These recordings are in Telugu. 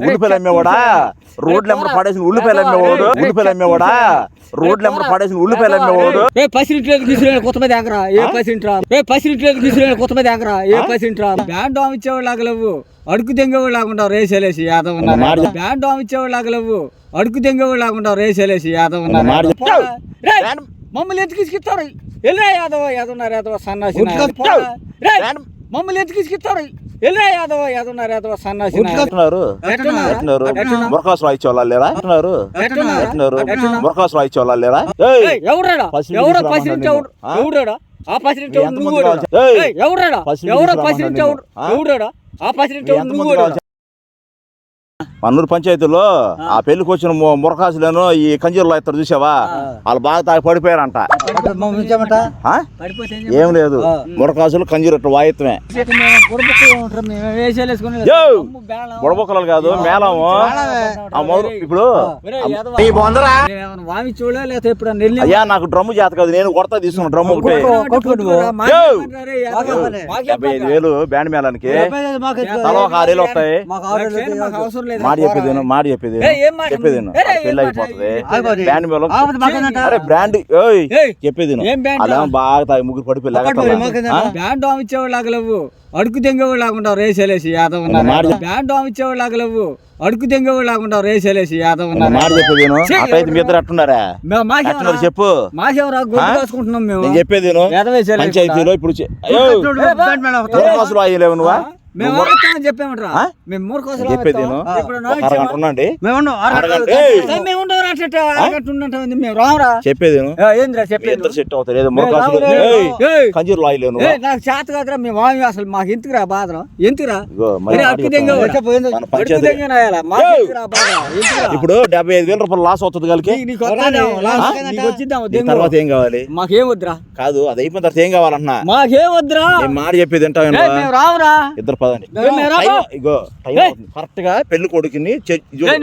ఉల్లిపాయలు అమ్మేవాడా? రోడ్లు ఎమ్మడ పడేసిన ఉల్లిపాయలు అమ్మేవాడు? ఉల్లిపాయలు అమ్మేవాడా? రోడ్లు ఎమ్మడ పడేసిన ఉల్లిపాయలు అమ్మేవాడు? ఏ పసిరింట్లేదు తీసుకునే కొత్త మంది ఆగరా ఏ పసిరింట్రా? ఏ పసిరింట్లేదు తీసుకునే కొత్త మంది ఆగరా ఏ పసిరింట్రా? బ్యాండ్ డామ్ ఇచ్చేవాళ్ళు ఆగలేవు అడుగు తెంగేవాళ్ళు లాగుంటావు రేసేలేసి యాదవ్. బ్యాండ్ డామ్ ఇచ్చేవాళ్ళు ఆగలేవు అడుగు తెంగేవాళ్ళు లాగుంటావు రేసేలేసి యాదవ్ మమ్మల్ని ఇసుకిస్తారు? వెళ్ళా యాదవ్ యాదవ్ ఉన్నారు యాదవ్ సన్నాసి మమ్మల్ని వెళ్ళా యాదవ్ యాదవ్ ఉన్నారు యాదవ్ సన్నాసి. ఎట్టున్నారు? ఎట్టున్నారు? మురకాసు రాయిచ్చే వాళ్ళు లేరా? ఎట్టున్నారు? ఎట్టున్నారు? మురకాసు రాయిచ్చే వాళ్ళు లేరా పసిరింటి ఎవడు. ఆ? ఆ పసిరింటి ఎవడు ఎంతమంది నువ్వు కూడా. కావాలి? ఏయ్, ఏయ్, ఎవరాడా పసిరింటి ఎవరో తీసుకురామన్నాడు పసిరింటి ఎవడు నిన్ను. ఆ? ఆ పసిరింటి ఎవడు ఎంతమంది నువ్వు పన్నూరు పంచాయతీలో ఆ. పెళ్ళికి వచ్చిన మురకాసులను ఈ కంజీరులో ఇద్దరు చూసావా? వాళ్ళు బాగా తాగి పడిపోయారంట. ఏం ఏం లేదు. మురకాసులు కంజీరు ఇట్లా బేళం. బుడబొక్కలు కాదు మేళము. ఇప్పుడు అయ్యా నాకు డ్రమ్ము చేత కాదు నేను కొడతా తీసుకున్నా డ్రమ్ము ఒకటి. డెబ్బై ఐదు వేలు బ్యాండ్ మేళానికి. తల ఒక ఆరేళ్ళు వస్తాయి. మాట చెప్పేది విను, మాట చెప్పేది విను. ఏయ్, ఏం మాట? చెప్పేది విను. ఏయ్, ఏం పెళ్ళి? అయిపోతుంది. మేళం. అరే బ్రాండ్ ఓయ్ చెప్పేది విను. ఏం బ్యాండ్ వాళ్ళేమో బాగా తాగి ముగ్గురు బ్యాండ్ డామ్ ఇచ్చేవాళ్ళు ఆగలేవు అడుగు తెంగేవాళ్ళు లాగుంటావు రేసేలేసి యాదవ్. బ్యాండ్ డామ్ ఇచ్చేవాళ్ళు ఆగలేవు అడుగు తెంగేవాళ్ళు లాగుంటావు రేసేలేసి యాదవ్ మాట చెప్పేది విను. ఛీ, అట్లయితే మీ ఇద్దరు అట్టున్నారా? అట్టున్నారు చెప్పు. మాకేమరా గొడ్డు కాసుకుంటున్నాం మేము? చెప్పేది పంచాయతీలో ఇప్పుడు అయ్యలేవు నువ్వా మేము చెప్పామంటారా? మేము మూడు కోసం చెప్పేది మేము ఉండవు మేము రామరా. చెప్పేది ఏందిరా సెట్ అవుతారు? ఏదో మురకాసులు నాకు చేత కాదురా మేము వామి అసలు మాకు ఎందుకురా బాధ ఎందుకురా? ఇప్పుడు డెబ్బై ఐదు వేల రూపాయలు లాస్ అవుతుంది ఈ తర్వాత ఏం కావాలి? మాకేం వద్దురా? కాదు అది అయిపోయిన తర్వాత ఏం కావాలన్నా మాకేం వద్దురా? మాట చెప్పేది వింటావు రావురా ఇద్దరు పదండి. ఇగో టైం. కరెక్ట్గా పెళ్ళి కొడుకుని? పెళ్ళి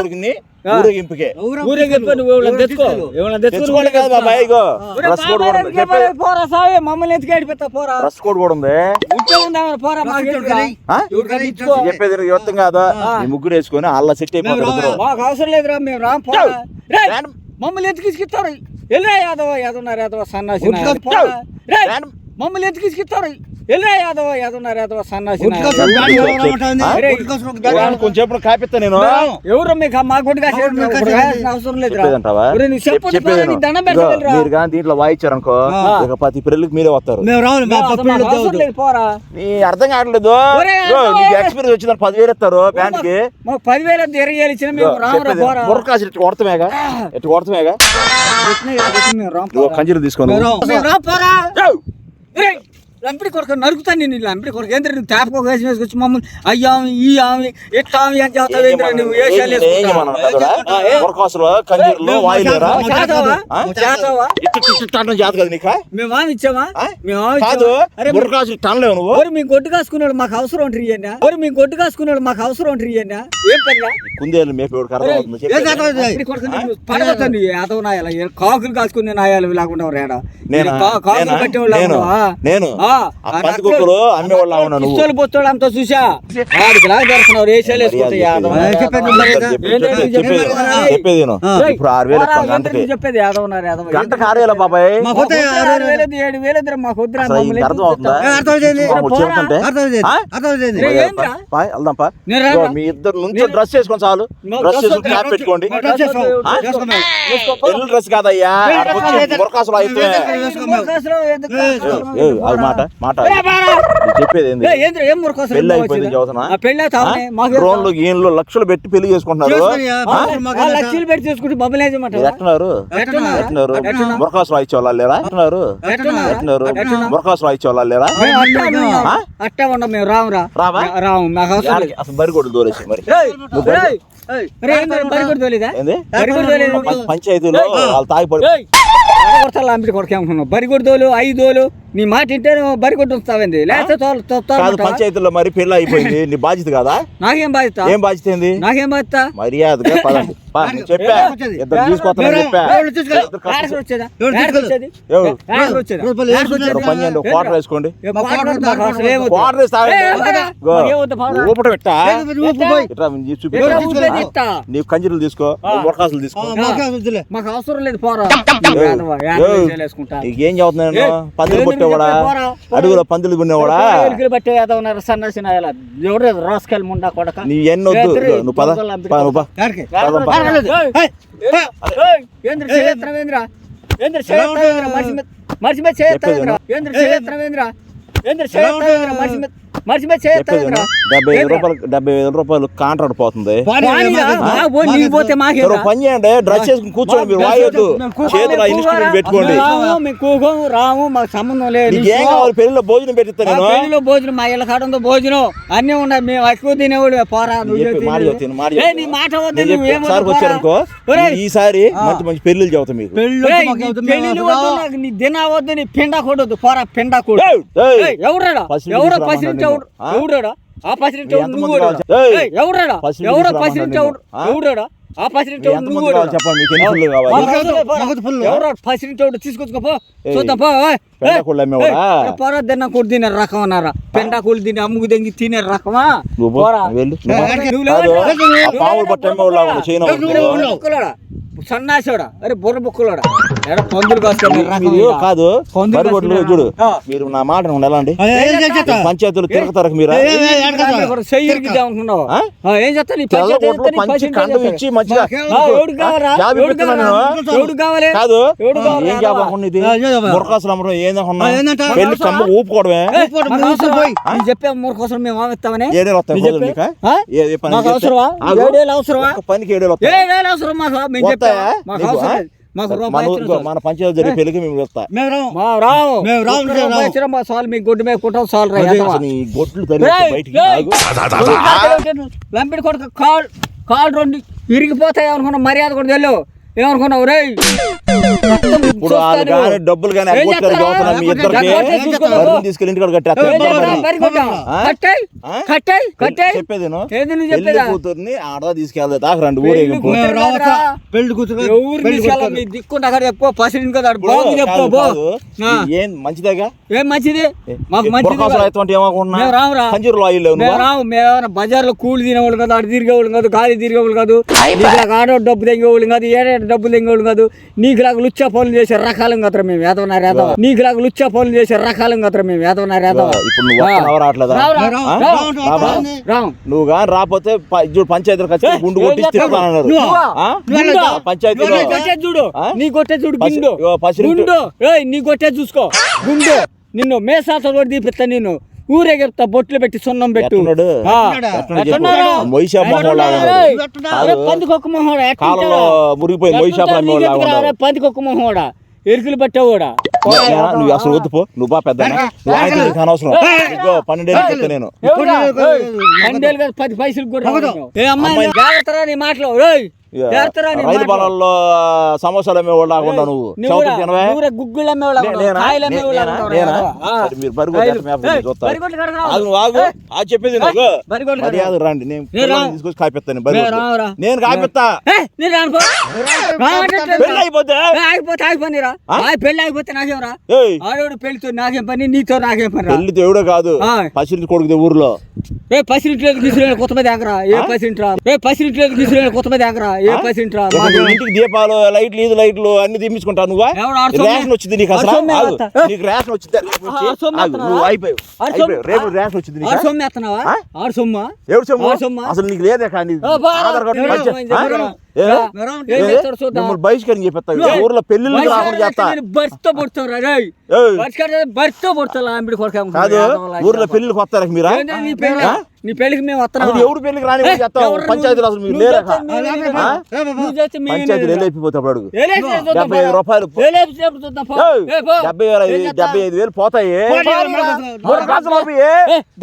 కొడుకుని. ఊరేగింపుకే. ఊరేగిపో నువ్వు ఎవరైనా తెచ్చుకో? ఎవరైనా తెచ్చుకోండి కదా బాబాయ్ ఇగో. ఒరే డ్రెస్ కోడ్ బాబాయ్ కూడా ఉంది. ఎందుకే చెప్పేది. మరి పోరా సావే మమ్మల్ని ఎందుకు పోరా? డ్రెస్ కోడ్ ఉంది. పోరా. చెప్పేది అర్థం కాదా? ముగ్గురు వేసుకొని అల్ల సెట్ అయిపోతారు. మాకు అవసరం లేదురా మేము రాం పోరా. రేయ్, రాను. మమ్మల్ని ఎందుకు ఇసుకిస్తారు వెళ్ళా యాదవ యాదవ్ యాదవ సన్నాసి. మమ్మల్ని ఎందుకు ఇసుకిస్తారు వెళ్ళా యాదవ యాదవ్ ఉన్నారు యాదవ సన్నాసి ఉట్టుకో. నాయాలు. ఆ? రేయ్, వాడిని కొంచెం సేపు కాపిస్తా నేను? ఎవరు మీకు మా కొడుకు అవసరం పెడతానురా. మీరు కానీ దీంట్లో వాయించారనుకో ఇక ప్రతి పెళ్ళికి మీరే వస్తారు. లేదు నీ అర్థం కావట్లేదు. ఎక్స్పీరియన్స్ వచ్చిందని పదివేలు ఇస్తారు బ్యాండ్కి మాకు పదివేల తిరగేయాలి ఇచ్చిన మేము రామరా పోరా. మురకాసి ఇట్టు కొడతామేగా? ఇట్టు కొడతామేగా. కంజీలు ఏయ్, లంపిడి కొడుకు నరుకుతాను నేను లంపిడి కొడుకు. ఏంద్ర నువ్వు తాపకో వేసి వేసుకొచ్చి మమ్మల్ని అయ్యామి ఈ ఆమె ఎట్లా ఆమె అని చెప్తావు ఏంద్ర నువ్వు వేషాలు ఇచ్చామా? నువ్వు? మీ గొడ్డు కాసుకున్నాడు మాకు అవసరం ఉంటుంది అన్న ఓరి మీ గొడ్డు కాసుకున్నాడు మాకు అవసరం ఉంటుంది అన్న ఏం పనిరా కుందేలు మేపేవాడు నాయాల. ఏ కాకులు కాసుకునే నాయాలు లేకుండా రేడా? కాకులు? కట్టేవాళ్ళు నేను? అమ్మేవాళ్ళు నువ్వు. అంతా చూసా. వాడికి రేషాలు యాదవ చెప్పేది. ఇప్పుడు ఆరు వేలు గంటకి. చెప్పేది యాదవ్ ఉన్నారు యాదవ్. గంటకి ఆరు వేల బాబాయ్? ఆరు ఏడు మాకు మీ ఇద్దరు నుంచి డ్రెస్ వేసుకొని చాలు. డ్రెస్ క్యాప్ పెట్టుకోండి. డ్రెస్ కాదయ్యా. అయితే. అది మాట మాట. బారా. చెప్పేది పెళ్ళి అయిపోయింది డ్రోన్లు గీన్లు లక్షలు పెట్టి పెళ్ళి చేసుకుంటున్నారు. లక్షలు పెట్టి చేసుకుంటే మమ్మల్ని? ఎట్టున్నారు? వాళ్ళు లేరా? ఎట్టున్నారు? వాళ్ళు లేరా? మేము అట్టే ఉన్నాం. ఆ? అట్టే ఉన్నాం మేము రాము రా రావా? రాము మాకు అవసరం లేదు. యాడికి? అసలు బరిగొడ్లు దూరేసి మరి. బరి కూడా బరి పంచాయతీలో వాళ్ళు తాగి పడి ఏయ్, కొడతా అంబిడి కొడుకు ఏమనుకున్నావు? బరి కూడా తోలు ఐదు తోలు నీ మాట వింటే నువ్వు బరి కొట్టు వస్తావేంది లేకపోతే? పంచాయతీలో మరి పెళ్ళి అయిపోయింది. నీ బాధ్యత కాదా? నాకేం బాధ్యత? ఏం బాధ్యత ఏంది? నాకేం బాధ్యత? మర్యాదగా పదండి. చెప్పా. ఇద్దరు తీసుకొస్తానని చెప్పా. పని క్వార్టర్ వేసుకోండి. క్వార్టర్. ఊపట పెట్టా? నీ కంజీలు తీసుకో. మురకాసులు తీసుకో. మాకు అవసరం లేదు పోరా. ఏ, పందులు ఏంది కొట్టేవాడా? అడుగులో పందులు ఎలుకలు బట్టే యాదవ ఉన్నారు, సన్నాసి నాయలా. ఎవరు రాసుకెళ్ళి ముండా కొడక? నీ ఎన్ని వద్దు. నువ్వు పద. నువ్వు మనిషి మీద మనిషి మీద క్షేత్రమేంద్ర? ఏంద్ర క్షేత్రమేంద్ర? ఏంద్ర మనిషి మీద డెబ్బై ఐదు రూపాయలు డెబ్బై ఐదు రూపాయలు కాంట్రాక్ట్ పోతుంది. పోతే మాకే పని చేయండి డ్రెస్ చేసుకుని కూర్చోండి మీరు వాయొద్దు. చేతులు ఆ ఇన్స్ట్రుమెంట్ పెట్టుకోండి. రాము మేము కూకోము రాము మాకు సంబంధం లేదు. నీకు ఏం కావాలి? పెళ్ళిలో భోజనం పెట్టిస్తా మా నేను. పెళ్ళిలో భోజనం మా ఇళ్ళ కాడంతో భోజనం. అన్నీ ఉన్నాయి. మేము ఎక్కువ తినేవాడు పోరా. నీ మాట వద్దు. వచ్చారనుకో ఈసారి మంచి మంచి మీకు. నీ వద్దు నీ దిన వద్దు నీ పిండా కొడొద్దు పోరా పిండా కొడు ఎవరో తీసుకురమ్మన్నాడు ఎవడాడా ఆ? నువ్వు? ఎవడా? ఎవడాడా నువ్వు? చెప్పండి. ఎవరో ఎవడు? తీసుకొచ్చుకోపో పోరా కూడా తినే రకం అన్నారా? తిని అమ్ముకు రకమా? సన్నాసోడా అరే బుర్ర బుక్కులోడా? మీరు? కాదు. బరిగొడ్లు చూడు. మీరు నా మాట అండి? పంచాయతీలు తిరుగుతారు మీరు? పంచి కండం. ఇచ్చి మంచిగా? కాదు? ఏం ఇది? మురకాసులు అమ్మడం? పెళ్ళి కమ్మ ఊపుకోవడమే. చెప్పే మేము ఆమెత్తామని ఏడేళ్ళు వస్తాయి? అవసరమా? పనికి వస్తాయి. అవసరం మాకు మన పంచాయతీ జరిగే పెళ్ళికి మేము వస్తా. మేము మా రావు. మేము మా సాల్ మీ గుడ్డు మీద కుట్టాం సాల్ గొడ్లు లంపిడి కొడుకు కాల్ కాల్ రెండు ఇరిగిపోతాయి అనుకున్నా మర్యాద కూడా తెలు. ఏమనుకున్నావు? రే ఇప్పుడు వాళ్ళు కానీ డబ్బులు కానీ చేస్తారా? చదువుతున్నా మీ ఇద్దరికి? బర్రెని తీసుకెళ్ళి చెప్పేది పెళ్ళి కూతుర్ని ఆడదా తీసుకెళ్తా దాకా రండి ఊరేగింపు పెళ్ళి కూతురు దిక్కుంటే అక్కడ చెప్పు. కదా చెప్పు. ఏం మంచిదేగా? ఏం మంచిది? మాకు మంచిది ఏమనుకుంటున్నా? రామురా. కంజూరులో ఆయిల్ మేము నువ్వు? రాము. మేము బజార్లో కూలి తినేవాళ్ళు కాదు అటు తిరిగేవాళ్ళు కాదు గాలి తిరిగేవాళ్ళు కాదు నీకు ఆడో డబ్బు తెంగేవాళ్ళు కాదు ఏడే డబ్బు తెంగేవాళ్ళు కాదు నీకు లాగా లుచ్చా పనులు చేసే రకాలం కదరా మేము వేదవనా రేదవ నీకు లాగా లుచ్చా పనులు చేసే రకాలం కదరా మేము వేదవనా రేదవ ఇప్పుడు నువ్వు రావట్లేదా. రావు, నువ్వు కానీ రాకపోతే ప- చూడు పంచాయతీలు ఖచ్చితంగా గుండు కొట్టే చూడు. ఆ? నీ కొట్టే చూడు గుండు. గుండు. ఏయ్ నీ కొట్టే చూసుకో. గుండు. నిన్ను మేసాతో కూడా తీపిస్తా నేను. ఊరేగిస్తా బొట్లు పెట్టి సున్నం పెట్టు. పందికొక్క మొహోడా? కాలంలో మురిగిపోయి మొయ్యి చేపలు అమ్మేవాళ్ళు లాగా ఉన్నావు. పందికొక్క మొహోడా? ఎరుకులు పట్టేవాడా? నువ్వు అసలు వద్దు పో. నువ్వు బా పెద్ద నువ్వు ఆయన దగ్గరికి అనవసరం. ఇదిగో పన్నెండేళ్ళు చెప్తా నేను. పది పైసలు మాటలు? రైలు సమోసాలు అమ్మేవాళ్ళు ఉన్నావు నువ్వు. గుగ్గులు మీరు. ఆగు ఆ చెప్పేది మర్యాద. రండి. నేను. తీసుకొచ్చి కాపిస్తాను నేను కాపిస్తా. పెళ్ళి అయిపోతే? పెళ్ళి ఆగిపోతే నాకేం రా ఆడోడు పెళ్ళితో నాకేం పని నీతో నాకేం పని రా పెళ్ళి దేవుడే కాదు ఆ. పసిరి కొడుకుదే ఊర్లో. ఏ పసిరింట్లేదు గిసిరేను కొత్త మీద ఆగరా? ఏ పసిరింట్రా? ఏ పసిరింట్లేదు గిసిరేను కొత్త మీద ఆగరా? ఏ మాకు నువ్వు ఇంటికి దీపాలు లైట్లు ఈదు లైట్లు అన్ని తీపించుకుంటావు నువ్వా? రేషన్ వచ్చింది నీకు అసలు. నీకు రేషన్ వచ్చింది? నువ్వు అయిపోయావు రేపు రేషన్ వచ్చింది ఆడు సొమ్ము ఎత్తనావా ఆ? ఆడు సొమ్మ? సొమ్మా? అసలు నీకు లేదే కానీ మిమ్మల్ని బహిష్కరణ. ఊర్లో పెళ్ళిళ్ళు రాకుండా చేస్తా. బర్తో పడుతా కాదు ఊర్లో పెళ్ళికి వస్తారా మీరా? నీ పెళ్ళి పెళ్ళికి మేము వస్తున్నాం ఎవరు పెళ్ళికి రాని పంచాయతీలు అసలు మీరు లేరా పంచాయతీలు వెళ్ళైపోతే అప్పుడు. అడుగు డెబ్బై ఐదు. రూపాయలు. డెబ్బై వేల? డెబ్బై ఐదు వేలు పోతాయి.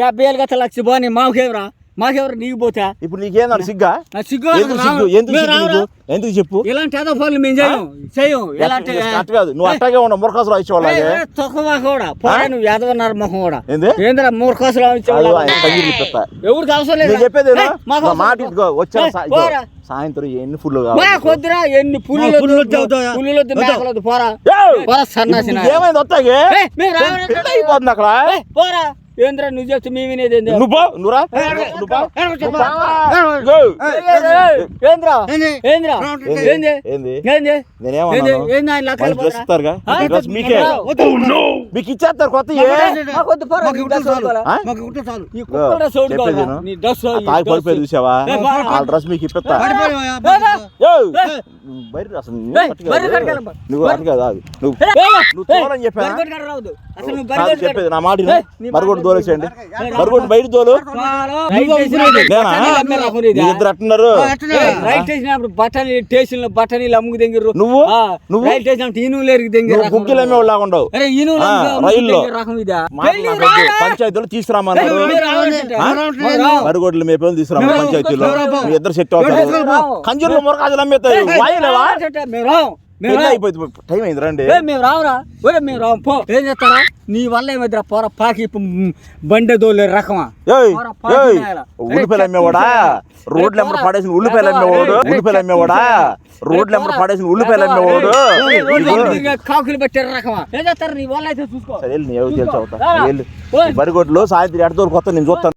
డెబ్బై ఏళ్ళు గత లక్ష పోనీ మాకేం రా? మాకెవరు? నీకు పోతా? ఇప్పుడు నీకేందని సిగ్గా? సిగ్గు ఎందుకు. సిగ్గు? ఎందుకు సిగ్గు చెప్పు? ఇలాంటి ఏదో మేము చేయం చేయం ఇలాంటి కాదు. నువ్వు అట్టాగే ఉన్న మురకాసులు ఇచ్చేవాళ్ళగే తొక్కమా కూడా. పోరా నువ్వు యాదవన్నారు మొహం కూడా. ఏంది? ఏంద్రా మూర్ఖాసులు పెద్ద ఎవరికి అవసరం లేదు? చెప్పేది మాట వచ్చా. సాయంత్రం ఎన్ని ఫుల్ కొద్దిరా ఎన్ని వద్దు. పుల్లులొద్దు మేకలొద్దు పోరా. పోరా సన్నాసిన ఏమైంది పెళ్ళి అయిపోతుంది అక్కడ? పోరా. ఏంద్రా నువ్వు చెప్తే మేము వినేది ఏంది? నువ్వు నువ్వురా ఏంద్రా? ఏంది? ఏంద్రా? ఏంది? ఏంది? ఈ డ్రెస్ మీకే. మీకు ఇచ్చేస్తారు కొత్త మాకు డ్రెస్? మాకు. పడిపోయి చూసావా. ఆ డ్రెస్ మీకు ఇప్పిస్తా. నువ్వు బయట అసలు ఏయ్, నువ్వు అటు బయట కాదు. నువ్వు చెప్పానా? చెప్పేది నా మాట మరొకటి. దోలేసేయండి. మరొకటి బయట దోలు. మీరిద్దరు అట్టున్నారు రైట్ చేసినప్పుడు బఠానీ స్టేషన్ అమ్ముకు దింగిర్రు నువ్వు? నువ్వు? రైట్ చేసినప్పుడు ఉండవు ఈనుగులు ఆ, అమ్ముకు రైల్లో. పంచాయతీలో తీసుకురామన్నారు మీరు రావాల్సిందే. ఆ? మరి రావు. మరుగొడ్లు మీ పేరు తీసుకురామ మేము పంచాయతీలో. మీ ఇద్దరు సెట్ అవుతారు. కంజూరులో మురకాజులు అమ్మేస్తారు టైం అయింది రండి మేము రావురా. ఒరే మేము రావు. పో ఏం చేస్తారా? నీ వల్ల ఏమైద్దిరా పోర పాకి బండి దోలే రకమా. ఉల్లిపాయలు అమ్మేవాడా రోడ్లు పడేసిన ఉల్లిపాయలు అమ్మేవాడు ఉల్లిపాయలు అమ్మేవాడా? రోడ్లు పోరా. పడేసిన ఉల్లిపాయలు అమ్మేవాడు కాకులు పెట్టే రకమా. ఏం చేస్తారు? నీ వల్ల అయితే చూసుకో. సరే తెలుసు అవుతా. బరిగొడ్లు సాయంత్రం కొత్త నేను చూస్తాను.